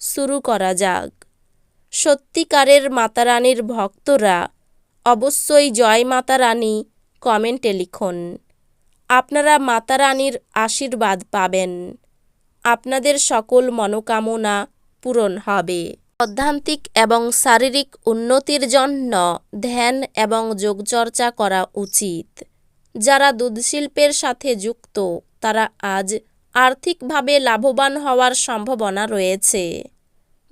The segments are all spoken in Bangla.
শুরু করা যাক। সত্যিকারের মাতারানীর ভক্তরা অবশ্যই জয় মাতারানী কমেন্টে লিখুন। আপনারা মাতারানীর আশীর্বাদ পাবেন। আপনাদের সকল মনোকামনা পূরণ হবে। অধ্যান্তিক এবং শারীরিক উন্নতির জন্য ধ্যান এবং যোগচর্চা করা উচিত। যারা দুধশিল্পের সাথে যুক্ত, তারা আজ আর্থিকভাবে লাভবান হওয়ার সম্ভাবনা রয়েছে।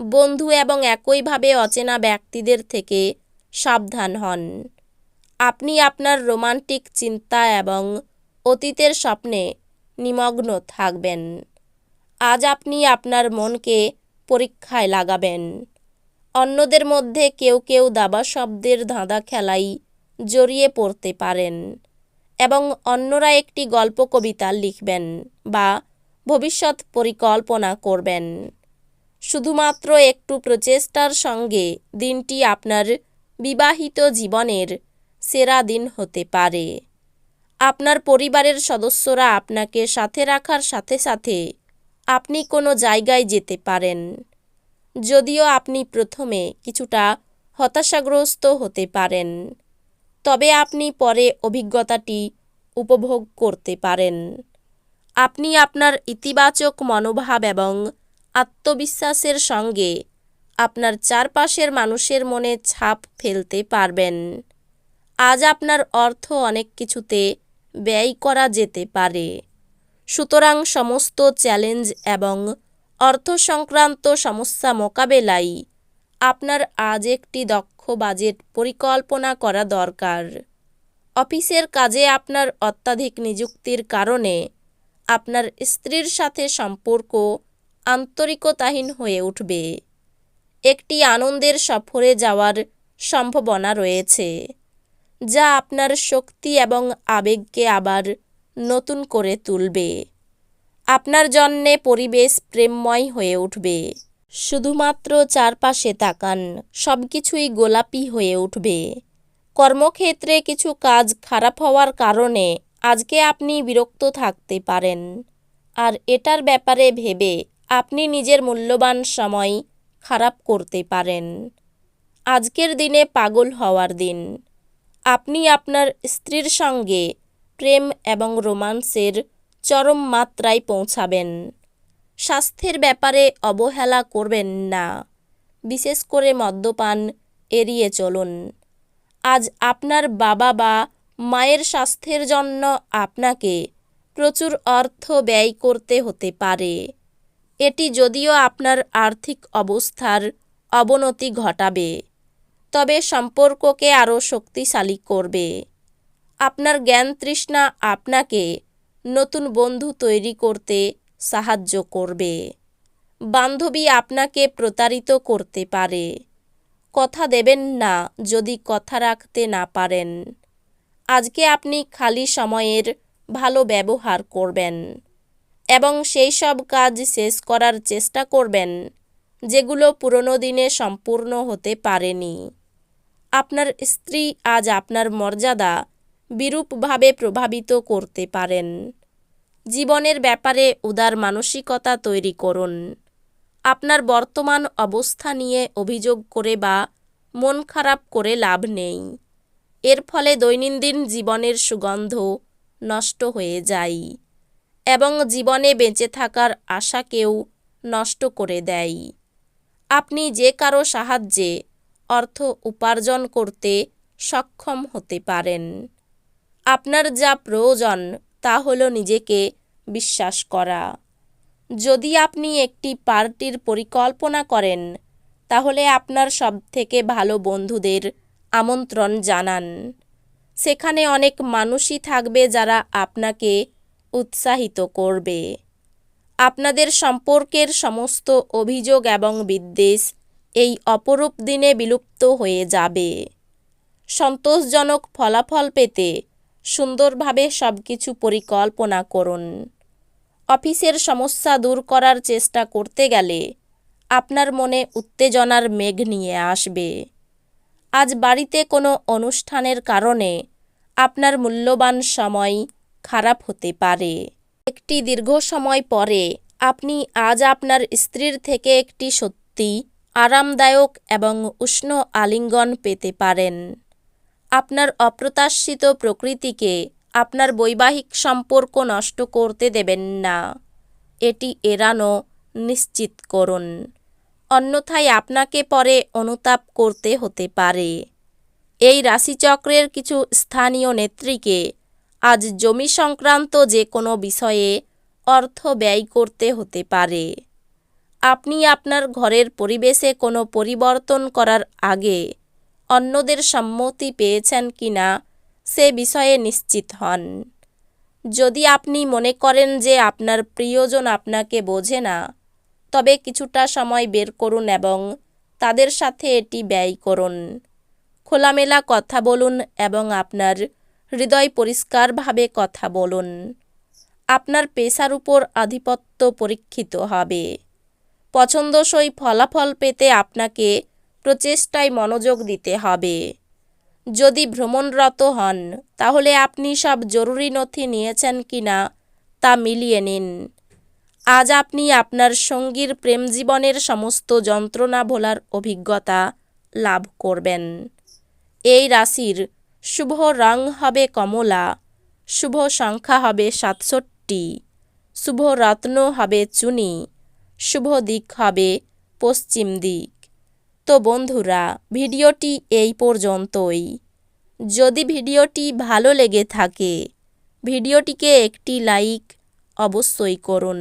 বন্ধু এবং একইভাবে অচেনা ব্যক্তিদের থেকে সাবধান হন। আপনি আপনার রোমান্টিক চিন্তা এবং অতীতের স্বপ্নে নিমগ্ন থাকবেন। আজ আপনি আপনার মনকে পরীক্ষায় লাগাবেন। অন্যদের মধ্যে কেউ কেউ দাবা শব্দের ধাঁধা খেলাই জড়িয়ে পড়তে পারেন এবং অন্যরা একটি গল্প, কবিতা লিখবেন বা ভবিষ্যৎ পরিকল্পনা করবেন। শুধুমাত্র একটু প্রচেষ্টার সঙ্গে দিনটি আপনার বিবাহিত জীবনের সেরা দিন হতে পারে। আপনার পরিবারের সদস্যরা আপনাকে সাথে রাখার সাথে সাথে আপনি কোনো জায়গায় যেতে পারেন। যদিও আপনি প্রথমে কিছুটা হতাশাগ্রস্ত হতে পারেন, তবে আপনি পরে অভিজ্ঞতাটি উপভোগ করতে পারেন। আপনি আপনার ইতিবাচক মনোভাব এবং আত্মবিশ্বাসের সঙ্গে আপনার চারপাশের মানুষের মনে ছাপ ফেলতে পারবেন। আজ আপনার অর্থ অনেক কিছুতে ব্যয় করা যেতে পারে। সুতরাং সমস্ত চ্যালেঞ্জ এবং অর্থ সংক্রান্ত সমস্যা মোকাবেলায় আপনার আজ একটি দক্ষ বাজেট পরিকল্পনা করা দরকার। অফিসের কাজে আপনার অত্যাধিক নিযুক্তির কারণে আপনার স্ত্রীর সাথে সম্পর্ক আন্তরিকতাহীন হয়ে উঠবে। একটি আনন্দের সফরে যাওয়ার সম্ভাবনা রয়েছে, যা আপনার শক্তি এবং আবেগকে আবার নতুন করে তুলবে। আপনার জন্যে পরিবেশ প্রেমময় হয়ে উঠবে। শুধুমাত্র চারপাশে তাকান সব কিছুই গোলাপি হয়ে উঠবে। কর্মক্ষেত্রে কিছু কাজ খারাপ হওয়ার কারণে আজকে আপনি বিরক্ত থাকতে পারেন। আর এটার ব্যাপারে ভেবে আপনি নিজের মূল্যবান সময় খারাপ করতে পারেন। আজকের দিনে পাগল হওয়ার দিন। আপনি আপনার স্ত্রীর সঙ্গে প্রেম এবং রোমান্সের চরম মাত্রায় পৌঁছাবেন। স্বাস্থ্যের ব্যাপারে অবহেলা করবেন না। বিশেষ করে মদ্যপান এড়িয়ে চলুন। আজ আপনার বাবা বা মায়ের স্বাস্থ্যের জন্য আপনাকে প্রচুর অর্থ ব্যয় করতে হতে পারে। এটি যদিও আপনার আর্থিক অবস্থার অবনতি ঘটাবে, তবে সম্পর্ককে আরও শক্তিশালী করবে। আপনার জ্ঞান তৃষ্ণা আপনাকে নতুন বন্ধু তৈরি করতে সাহায্য করবে। বান্ধবী আপনাকে প্রতারিত করতে পারে। কথা দেবেন না যদি কথা রাখতে না পারেন। আজকে আপনি খালি সময়ের ভালো ব্যবহার করবেন এবং সেই সব কাজ শেষ করার চেষ্টা করবেন, যেগুলো পুরনো দিনে সম্পূর্ণ হতে পারেনি। আপনার স্ত্রী আজ আপনার মর্যাদা বিরূপভাবে প্রভাবিত করতে পারেন। জীবনের ব্যাপারে উদার মানসিকতা তৈরি করুন। আপনার বর্তমান অবস্থা নিয়ে অভিযোগ করে বা মন খারাপ করে লাভ নেই। এর ফলে দৈনন্দিন জীবনের সুগন্ধ নষ্ট হয়ে যায় এবং জীবনে বেঁচে থাকার আশাকেও নষ্ট করে দেয়। আপনি যে কারও সাহায্যে অর্থ উপার্জন করতে সক্ষম হতে পারেন। আপনার যা প্রয়োজন তা হলো নিজেকে বিশ্বাস করা। যদি আপনি একটি পার্টির পরিকল্পনা করেন, তাহলে আপনার সবথেকে ভালো বন্ধুদের আমন্ত্রণ জানান। সেখানে অনেক মানুষই থাকবে যারা আপনাকে উৎসাহিত করবে। আপনাদের সম্পর্কের সমস্ত অভিযোগ এবং বিদ্বেষ এই অপরূপ দিনে বিলুপ্ত হয়ে যাবে। সন্তোষজনক ফলাফল পেতে সুন্দরভাবে সব কিছু পরিকল্পনা করুন। অফিসের সমস্যা দূর করার চেষ্টা করতে গেলে আপনার মনে উত্তেজনার মেঘ নিয়ে আসবে। আজ বাড়িতে কোনো অনুষ্ঠানের কারণে আপনার মূল্যবান সময় খারাপ হতে পারে। একটি দীর্ঘ সময় পরে আপনি আজ আপনার স্ত্রীর থেকে একটি সত্যি আরামদায়ক এবং উষ্ণ আলিঙ্গন পেতে পারেন। আপনার অপ্রত্যাশিত প্রকৃতিকে আপনার বৈবাহিক সম্পর্ক নষ্ট করতে দেবেন না। এটি এড়ানো নিশ্চিত করুন। অন্যথায় আপনাকে পরে অনুতাপ করতে হতে পারে। এই রাশিচক্রের কিছু স্থানীয় নেত্রীকে আজ জমি সংক্রান্ত যে কোনো বিষয়ে অর্থ ব্যয় করতে হতে পারে। আপনি আপনার ঘরের পরিবেশে কোনো পরিবর্তন করার আগে অন্যদের সম্মতি পেয়েছেন কিনা সে বিষয়ে নিশ্চিত হন। যদি আপনি মনে করেন যে আপনার প্রিয়জন আপনাকে বোঝে না তবে কিছুটা সময় বের করুন এবং তাদের সাথে এটি ব্যয় করুন। খোলামেলা কথা বলুন এবং আপনার হৃদয় পরিষ্কারভাবে কথা বলুন। আপনার পেশার উপর আধিপত্য পরীক্ষিত হবে। পছন্দসই ফলাফল পেতে আপনাকে প্রচেষ্টায় মনোযোগ দিতে হবে। যদি ভ্রমণরত হন, তাহলে আপনি সব জরুরি নথি নিয়েছেন কিনা তা মিলিয়ে নিন। আজ আপনি আপনার সঙ্গীর প্রেম জীবনের সমস্ত যন্ত্রণা ভোলার অভিজ্ঞতা লাভ করবেন। এই রাশির শুভ রং হবে কমলা, শুভ সংখ্যা হবে সাতষট্টি, শুভ রত্ন হবে চুনি, শুভ দিক হবে পশ্চিম দিক। তো বন্ধুরা, ভিডিওটি এই পর্যন্তই। যদি ভিডিওটি ভালো লেগে থাকে, ভিডিওটিকে একটি লাইক অবশ্যই করুন।